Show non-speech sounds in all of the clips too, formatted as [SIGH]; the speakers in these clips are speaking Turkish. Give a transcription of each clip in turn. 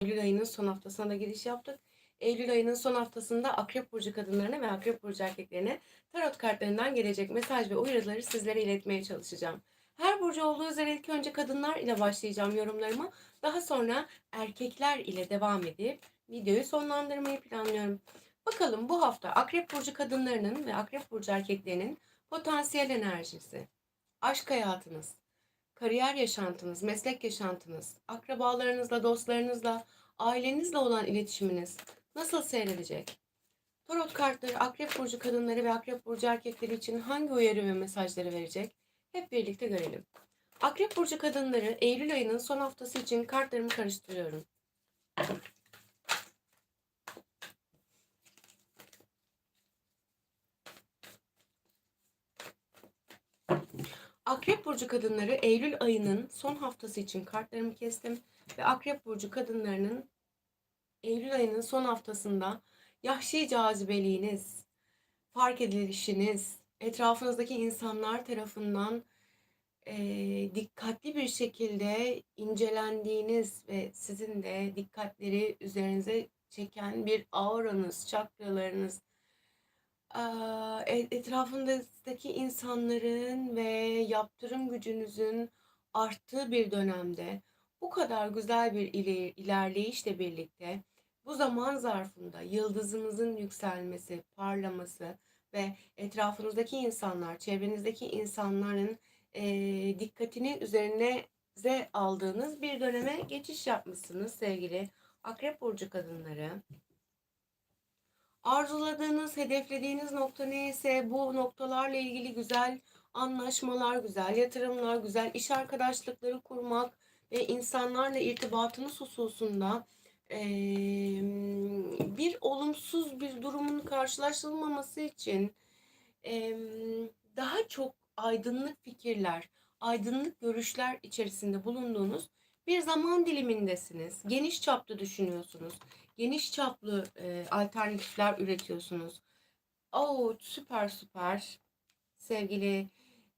Eylül ayının son haftasına da giriş yaptık. Eylül ayının son haftasında Akrep Burcu kadınlarına ve Akrep Burcu erkeklerine tarot kartlarından gelecek mesaj ve uyarıları sizlere iletmeye çalışacağım. Her burcu olduğu üzere ilk önce kadınlar ile başlayacağım yorumlarıma. Daha sonra erkekler ile devam edip videoyu sonlandırmayı planlıyorum. Bakalım bu hafta Akrep Burcu kadınlarının ve Akrep Burcu erkeklerinin potansiyel enerjisi, aşk hayatınız, kariyer yaşantınız, meslek yaşantınız, akrabalarınızla, dostlarınızla, ailenizle olan iletişiminiz nasıl seyredecek? Tarot kartları Akrep Burcu kadınları ve Akrep Burcu erkekleri için hangi uyarı ve mesajları verecek? Hep birlikte görelim. Akrep Burcu kadınları Eylül ayının son haftası için kartlarımı karıştırıyorum. Akrep Burcu kadınları Eylül ayının son haftası için kartlarımı kestim. Ve Akrep Burcu kadınlarının Eylül ayının son haftasında yahşi cazibeliğiniz, fark edilişiniz, etrafınızdaki insanlar tarafından e, dikkatli bir şekilde incelendiğiniz ve sizin de dikkatleri üzerinize çeken bir auranız, çakralarınız, E etrafınızdaki insanların ve yaptırım gücünüzün arttığı bir dönemde bu kadar güzel bir ile ilerleyişle birlikte bu zaman zarfında yıldızınızın yükselmesi, parlaması ve etrafınızdaki insanlar, çevrenizdeki insanların eee, dikkatini üzerinize aldığınız bir döneme geçiş yapmışsınız sevgili Akrep Burcu kadınları. Arzuladığınız, hedeflediğiniz nokta neyse bu noktalarla ilgili güzel anlaşmalar, güzel yatırımlar, güzel iş arkadaşlıkları kurmak ve insanlarla irtibatınız hususunda eee, bir olumsuz bir durumun karşılaşılmaması için eee, daha çok aydınlık fikirler, aydınlık görüşler içerisinde bulunduğunuz bir zaman dilimindesiniz. Geniş çaplı düşünüyorsunuz geniş çaplı e, alternatifler üretiyorsunuz. Oo süper süper sevgili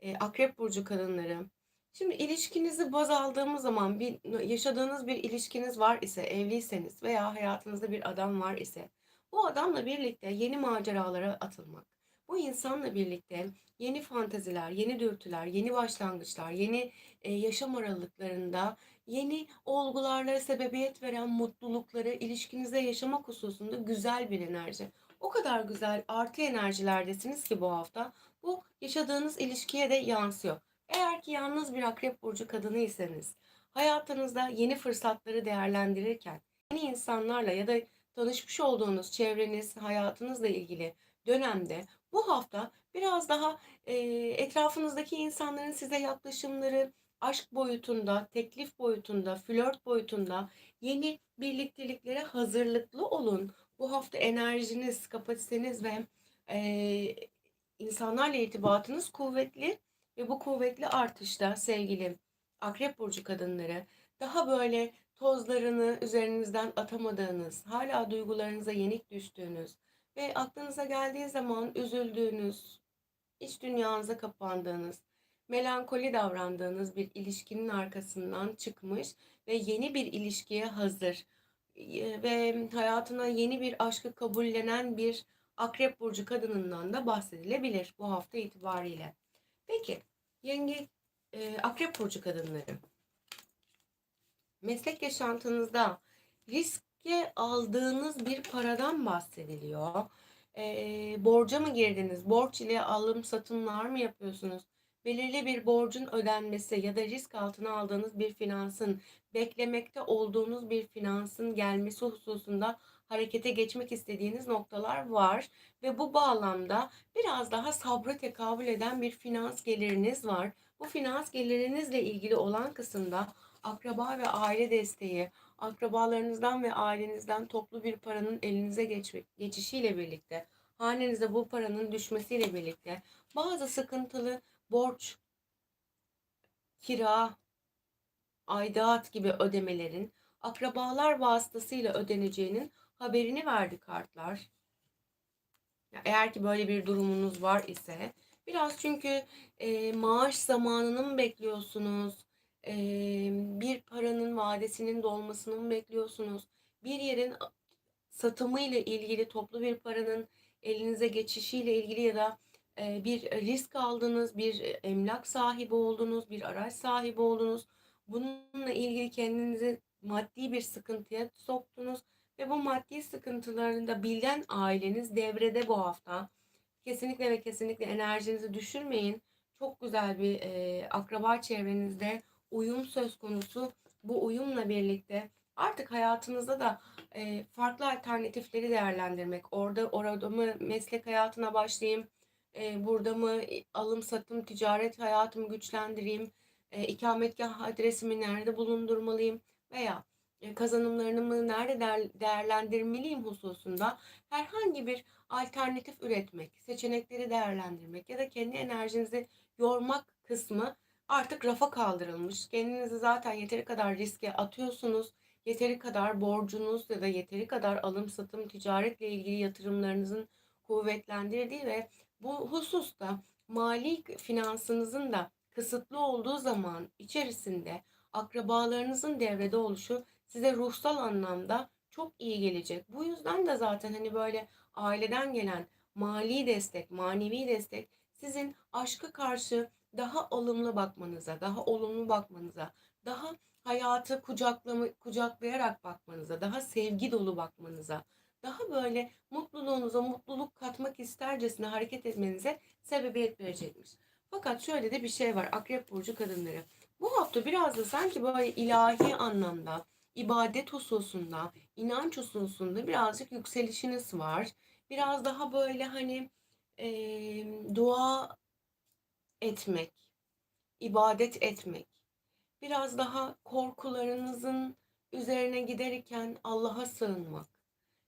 e, Akrep Burcu kadınları. Şimdi ilişkinizi baz aldığımız zaman bir yaşadığınız bir ilişkiniz var ise evliyseniz veya hayatınızda bir adam var ise bu adamla birlikte yeni maceralara atılmak. Bu insanla birlikte yeni fanteziler, yeni dürtüler, yeni başlangıçlar, yeni e, yaşam aralıklarında yeni olgularla sebebiyet veren mutlulukları ilişkinizde yaşamak hususunda güzel bir enerji. O kadar güzel artı enerjilerdesiniz ki bu hafta bu yaşadığınız ilişkiye de yansıyor. Eğer ki yalnız bir akrep burcu kadınıysanız hayatınızda yeni fırsatları değerlendirirken yeni insanlarla ya da tanışmış olduğunuz çevreniz, hayatınızla ilgili dönemde bu hafta biraz daha e, etrafınızdaki insanların size yaklaşımları, aşk boyutunda, teklif boyutunda, flört boyutunda yeni birlikteliklere hazırlıklı olun. Bu hafta enerjiniz, kapasiteniz ve e, insanlarla irtibatınız kuvvetli ve bu kuvvetli artışta sevgili Akrep Burcu kadınları daha böyle tozlarını üzerinizden atamadığınız, hala duygularınıza yenik düştüğünüz ve aklınıza geldiği zaman üzüldüğünüz, iç dünyanıza kapandığınız, melankoli davrandığınız bir ilişkinin arkasından çıkmış ve yeni bir ilişkiye hazır ve hayatına yeni bir aşkı kabullenen bir akrep burcu kadınından da bahsedilebilir bu hafta itibariyle. Peki yenge e, akrep burcu kadınları meslek yaşantınızda riske aldığınız bir paradan bahsediliyor. E, borca mı girdiniz? Borç ile alım satımlar mı yapıyorsunuz? Belirli bir borcun ödenmesi ya da risk altına aldığınız bir finansın, beklemekte olduğunuz bir finansın gelmesi hususunda harekete geçmek istediğiniz noktalar var ve bu bağlamda biraz daha sabra tekabül eden bir finans geliriniz var. Bu finans gelirinizle ilgili olan kısımda akraba ve aile desteği, akrabalarınızdan ve ailenizden toplu bir paranın elinize geçmek, geçişiyle birlikte, hanenize bu paranın düşmesiyle birlikte bazı sıkıntılı borç, kira, aidat gibi ödemelerin akrabalar vasıtasıyla ödeneceğinin haberini verdi kartlar. Eğer ki böyle bir durumunuz var ise biraz çünkü e, maaş zamanını mı bekliyorsunuz? e, bir paranın vadesinin dolmasını mı bekliyorsunuz? Bir yerin satımı ile ilgili toplu bir paranın elinize geçişiyle ilgili ya da bir risk aldınız, bir emlak sahibi oldunuz, bir araç sahibi oldunuz. Bununla ilgili kendinizi maddi bir sıkıntıya soktunuz ve bu maddi sıkıntılarını da bilen aileniz devrede bu hafta. Kesinlikle ve kesinlikle enerjinizi düşürmeyin. Çok güzel bir e, akraba çevrenizde uyum söz konusu. Bu uyumla birlikte artık hayatınızda da e, farklı alternatifleri değerlendirmek. Orada orada mı meslek hayatına başlayayım, e, burada mı alım satım ticaret hayatımı güçlendireyim, e, ikametgah adresimi nerede bulundurmalıyım veya e, kazanımlarımı nerede değer, değerlendirmeliyim hususunda herhangi bir alternatif üretmek, seçenekleri değerlendirmek ya da kendi enerjinizi yormak kısmı artık rafa kaldırılmış. Kendinizi zaten yeteri kadar riske atıyorsunuz. Yeteri kadar borcunuz ya da yeteri kadar alım satım ticaretle ilgili yatırımlarınızın kuvvetlendirdiği ve bu hususta mali finansınızın da kısıtlı olduğu zaman içerisinde akrabalarınızın devrede oluşu size ruhsal anlamda çok iyi gelecek. Bu yüzden de zaten hani böyle aileden gelen mali destek, manevi destek sizin aşka karşı daha olumlu bakmanıza, daha olumlu bakmanıza, daha hayatı kucaklama, kucaklayarak bakmanıza, daha sevgi dolu bakmanıza, daha böyle mutluluğunuza mutluluk katmak istercesine hareket etmenize sebebiyet verecekmiş. Fakat şöyle de bir şey var Akrep Burcu kadınları. Bu hafta biraz da sanki böyle ilahi anlamda, ibadet hususunda, inanç hususunda birazcık yükselişiniz var. Biraz daha böyle hani e, dua etmek, ibadet etmek, biraz daha korkularınızın üzerine giderken Allah'a sığınmak,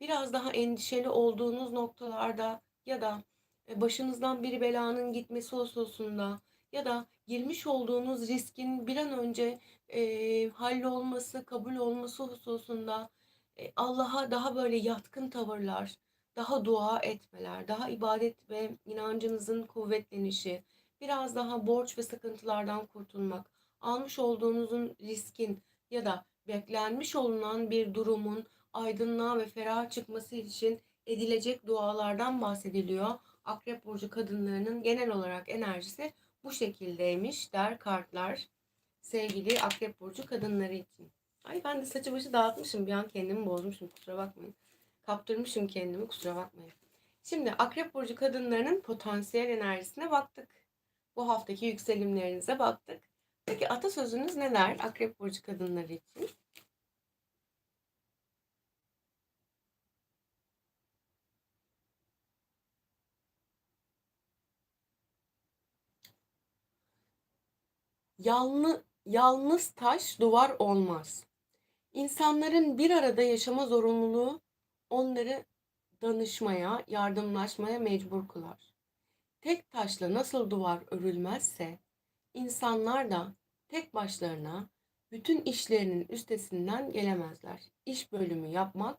biraz daha endişeli olduğunuz noktalarda ya da e, başınızdan bir belanın gitmesi hususunda ya da girmiş olduğunuz riskin bir an önce e, hallolması, kabul olması hususunda e, Allah'a daha böyle yatkın tavırlar, daha dua etmeler, daha ibadet ve inancınızın kuvvetlenişi, biraz daha borç ve sıkıntılardan kurtulmak, almış olduğunuzun riskin ya da beklenmiş olunan bir durumun aydınlığa ve ferah çıkması için edilecek dualardan bahsediliyor. Akrep burcu kadınlarının genel olarak enerjisi bu şekildeymiş der kartlar sevgili Akrep burcu kadınları için. Ay ben de saçı başı dağıtmışım bir an kendimi bozmuşum kusura bakmayın. Kaptırmışım kendimi kusura bakmayın. Şimdi Akrep burcu kadınlarının potansiyel enerjisine baktık. Bu haftaki yükselimlerinize baktık. Peki atasözünüz neler Akrep burcu kadınları için? Yalnız, yalnız taş duvar olmaz. İnsanların bir arada yaşama zorunluluğu onları danışmaya, yardımlaşmaya mecbur kılar. Tek taşla nasıl duvar örülmezse, insanlar da tek başlarına bütün işlerinin üstesinden gelemezler. İş bölümü yapmak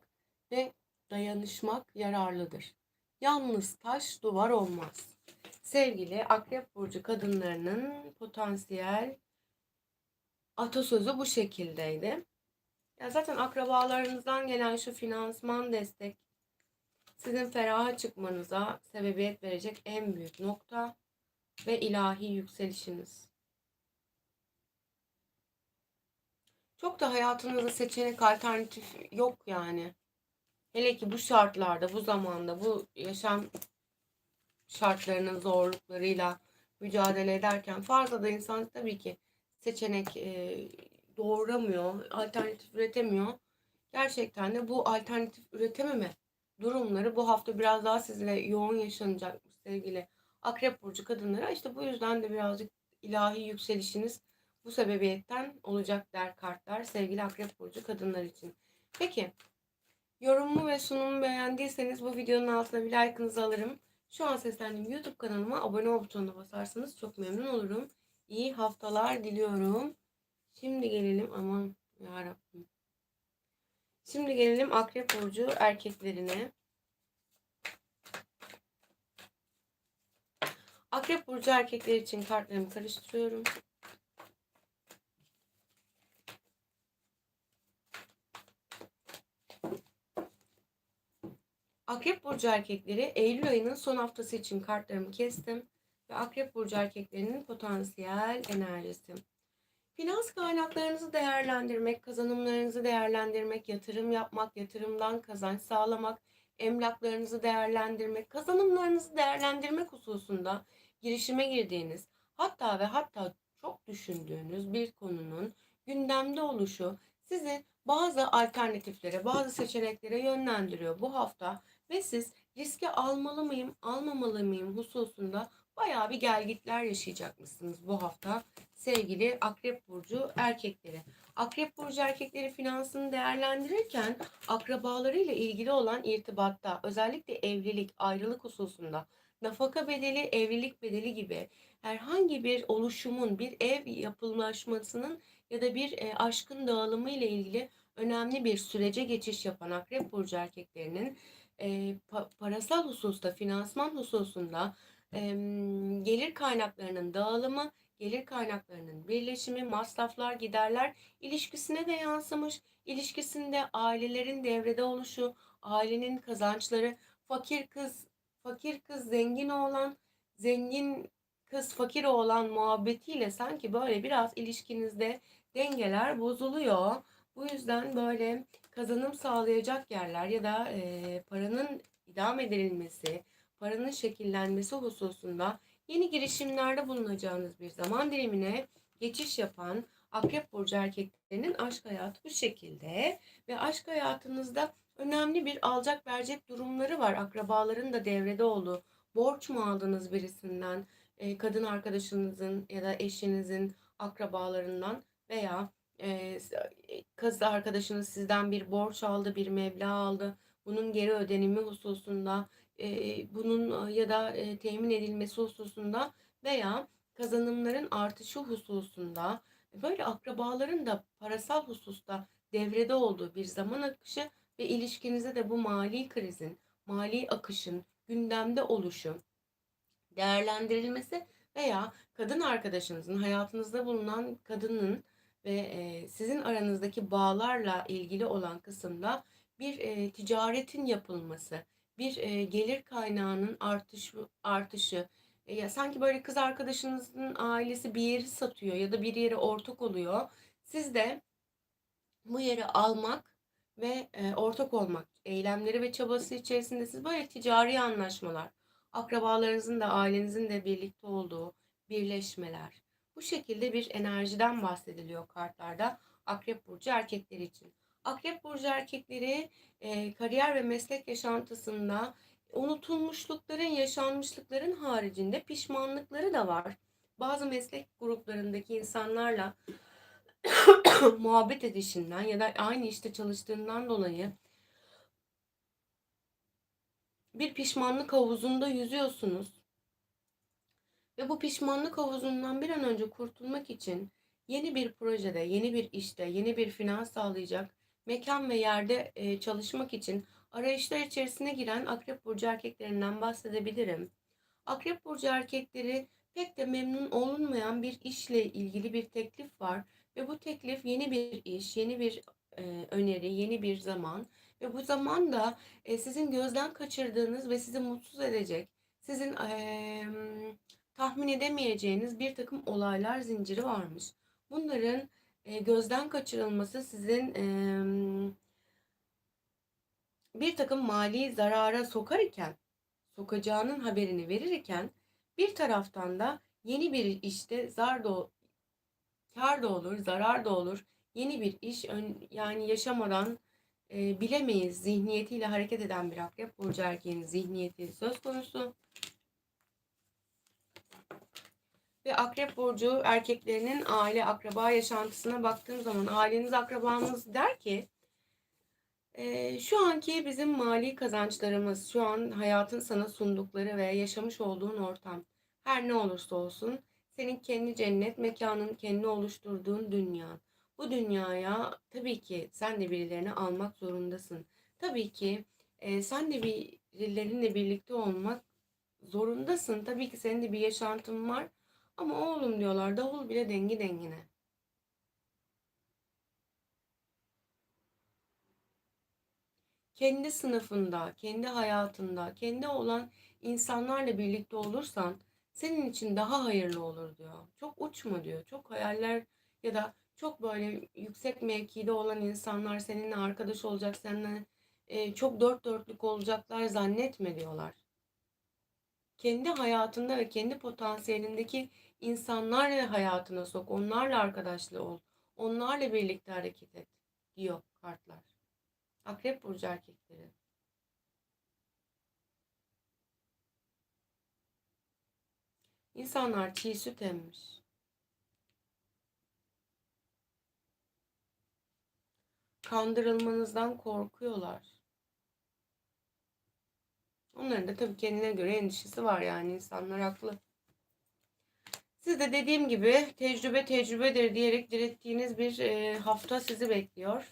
ve dayanışmak yararlıdır. Yalnız taş duvar olmaz. Sevgili Akrep Burcu kadınlarının potansiyel atasözü bu şekildeydi. Ya zaten akrabalarınızdan gelen şu finansman destek sizin feraha çıkmanıza sebebiyet verecek en büyük nokta ve ilahi yükselişiniz. Çok da hayatınızda seçenek alternatif yok yani. Hele ki bu şartlarda, bu zamanda, bu yaşam şartlarının zorluklarıyla mücadele ederken fazla da insan tabii ki seçenek e, doğuramıyor, alternatif üretemiyor. Gerçekten de bu alternatif üretememe durumları bu hafta biraz daha sizle yoğun yaşanacakmış sevgili Akrep Burcu kadınlara. İşte bu yüzden de birazcık ilahi yükselişiniz bu sebebiyetten olacak der kartlar sevgili Akrep Burcu kadınlar için. Peki yorumumu ve sunumu beğendiyseniz bu videonun altına bir like'ınızı alırım. Şu an seslendiğim YouTube kanalıma abone ol butonuna basarsanız çok memnun olurum. İyi haftalar diliyorum. Şimdi gelelim aman yarabbim. Şimdi gelelim Akrep Burcu erkeklerine. Akrep Burcu erkekler için kartlarımı karıştırıyorum. Akrep burcu erkekleri Eylül ayının son haftası için kartlarımı kestim ve Akrep burcu erkeklerinin potansiyel enerjisi. Finans kaynaklarınızı değerlendirmek, kazanımlarınızı değerlendirmek, yatırım yapmak, yatırımdan kazanç sağlamak, emlaklarınızı değerlendirmek, kazanımlarınızı değerlendirmek hususunda girişime girdiğiniz, hatta ve hatta çok düşündüğünüz bir konunun gündemde oluşu sizi bazı alternatiflere, bazı seçeneklere yönlendiriyor bu hafta ve siz riske almalı mıyım, almamalı mıyım hususunda bayağı bir gelgitler yaşayacakmışsınız bu hafta sevgili Akrep Burcu erkekleri. Akrep Burcu erkekleri finansını değerlendirirken akrabalarıyla ilgili olan irtibatta özellikle evlilik, ayrılık hususunda nafaka bedeli, evlilik bedeli gibi herhangi bir oluşumun, bir ev yapılmasının ya da bir e, aşkın dağılımı ile ilgili önemli bir sürece geçiş yapan Akrep Burcu erkeklerinin e, pa- parasal hususta, finansman hususunda e, gelir kaynaklarının dağılımı, gelir kaynaklarının birleşimi, masraflar, giderler ilişkisine de yansımış. İlişkisinde ailelerin devrede oluşu, ailenin kazançları, fakir kız, fakir kız zengin oğlan, zengin kız fakir oğlan muhabbetiyle sanki böyle biraz ilişkinizde dengeler bozuluyor. Bu yüzden böyle kazanım sağlayacak yerler ya da e, paranın idam edilmesi, paranın şekillenmesi hususunda yeni girişimlerde bulunacağınız bir zaman dilimine geçiş yapan Akrep Burcu erkeklerinin aşk hayatı bu şekilde ve aşk hayatınızda önemli bir alacak verecek durumları var. Akrabaların da devrede olduğu, borç mu aldınız birisinden, e, kadın arkadaşınızın ya da eşinizin akrabalarından veya e, kız arkadaşınız sizden bir borç aldı, bir meblağ aldı. Bunun geri ödenimi hususunda, e, bunun ya da e, temin edilmesi hususunda veya kazanımların artışı hususunda böyle akrabaların da parasal hususta devrede olduğu bir zaman akışı ve ilişkinize de bu mali krizin, mali akışın gündemde oluşu, değerlendirilmesi veya kadın arkadaşınızın hayatınızda bulunan kadının ve e, sizin aranızdaki bağlarla ilgili olan kısımda bir e, ticaretin yapılması, bir e, gelir kaynağının artışı, artışı e, ya sanki böyle kız arkadaşınızın ailesi bir yeri satıyor ya da bir yere ortak oluyor. Siz de bu yeri almak ve e, ortak olmak eylemleri ve çabası içerisinde siz böyle ticari anlaşmalar, akrabalarınızın da ailenizin de birlikte olduğu birleşmeler. Bu şekilde bir enerjiden bahsediliyor kartlarda Akrep Burcu erkekleri için. Akrep Burcu erkekleri e, kariyer ve meslek yaşantısında unutulmuşlukların, yaşanmışlıkların haricinde pişmanlıkları da var. Bazı meslek gruplarındaki insanlarla [COUGHS] muhabbet edişinden ya da aynı işte çalıştığından dolayı bir pişmanlık havuzunda yüzüyorsunuz. Ve bu pişmanlık havuzundan bir an önce kurtulmak için yeni bir projede, yeni bir işte, yeni bir finans sağlayacak mekan ve yerde e, çalışmak için arayışlar içerisine giren Akrep Burcu erkeklerinden bahsedebilirim. Akrep Burcu erkekleri pek de memnun olunmayan bir işle ilgili bir teklif var ve bu teklif yeni bir iş, yeni bir e, öneri, yeni bir zaman ve bu zaman da e, sizin gözden kaçırdığınız ve sizi mutsuz edecek, sizin e, tahmin edemeyeceğiniz bir takım olaylar zinciri varmış. Bunların e, gözden kaçırılması sizin e, bir takım mali zarara sokar iken, sokacağının haberini verir iken bir taraftan da yeni bir işte zar da kar da olur, zarar da olur. Yeni bir iş ön, yani yaşamadan e, bilemeyiz zihniyetiyle hareket eden bir akrep burcu erkeğin zihniyeti söz konusu. Ve akrep burcu erkeklerinin aile akraba yaşantısına baktığım zaman aileniz akrabanız der ki e, şu anki bizim mali kazançlarımız, şu an hayatın sana sundukları ve yaşamış olduğun ortam her ne olursa olsun senin kendi cennet mekanın, kendi oluşturduğun dünya. Bu dünyaya tabii ki sen de birilerini almak zorundasın. Tabii ki e, sen de birilerinle birlikte olmak zorundasın. Tabii ki senin de bir yaşantın var. Ama oğlum diyorlar davul bile dengi dengine. kendi sınıfında, kendi hayatında, kendi olan insanlarla birlikte olursan senin için daha hayırlı olur diyor. Çok uçma diyor. Çok hayaller ya da çok böyle yüksek mevkide olan insanlar seninle arkadaş olacak, seninle e, çok dört dörtlük olacaklar zannetme diyorlar. Kendi hayatında ve kendi potansiyelindeki insanlarla hayatına sok. Onlarla arkadaşlı ol. Onlarla birlikte hareket et diyor kartlar. Akrep burcu erkekleri. İnsanlar çiğ süt emmiş. Kandırılmanızdan korkuyorlar. Onların da tabii kendine göre endişesi var yani insanlar haklı. Siz de dediğim gibi tecrübe tecrübedir diyerek direttiğiniz bir e, hafta sizi bekliyor.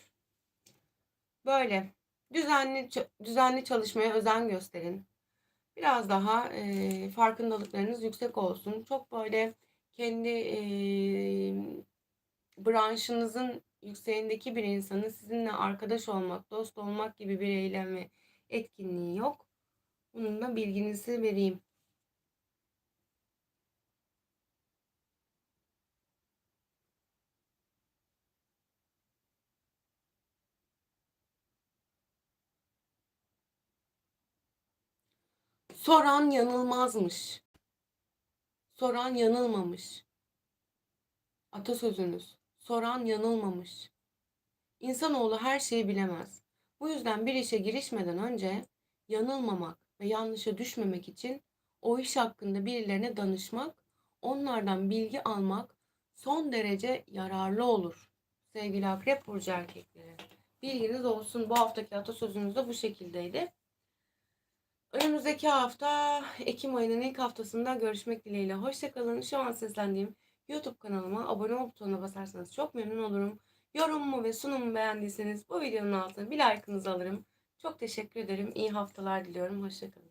Böyle düzenli düzenli çalışmaya özen gösterin. Biraz daha e, farkındalıklarınız yüksek olsun. Çok böyle kendi e, branşınızın yükseğindeki bir insanın sizinle arkadaş olmak, dost olmak gibi bir eylem ve etkinliği yok. Bunun da bilginizi vereyim. Soran yanılmazmış. Soran yanılmamış. Atasözünüz. Soran yanılmamış. İnsanoğlu her şeyi bilemez. Bu yüzden bir işe girişmeden önce yanılmamak ve yanlışa düşmemek için o iş hakkında birilerine danışmak, onlardan bilgi almak son derece yararlı olur. Sevgili Akrep Burcu erkekleri. Bilginiz olsun bu haftaki atasözümüz de bu şekildeydi. Önümüzdeki hafta Ekim ayının ilk haftasında görüşmek dileğiyle. Hoşçakalın. Şu an seslendiğim YouTube kanalıma abone ol butonuna basarsanız çok memnun olurum. Yorumumu ve sunumumu beğendiyseniz bu videonun altına bir like'ınızı alırım. Çok teşekkür ederim. İyi haftalar diliyorum. Hoşçakalın.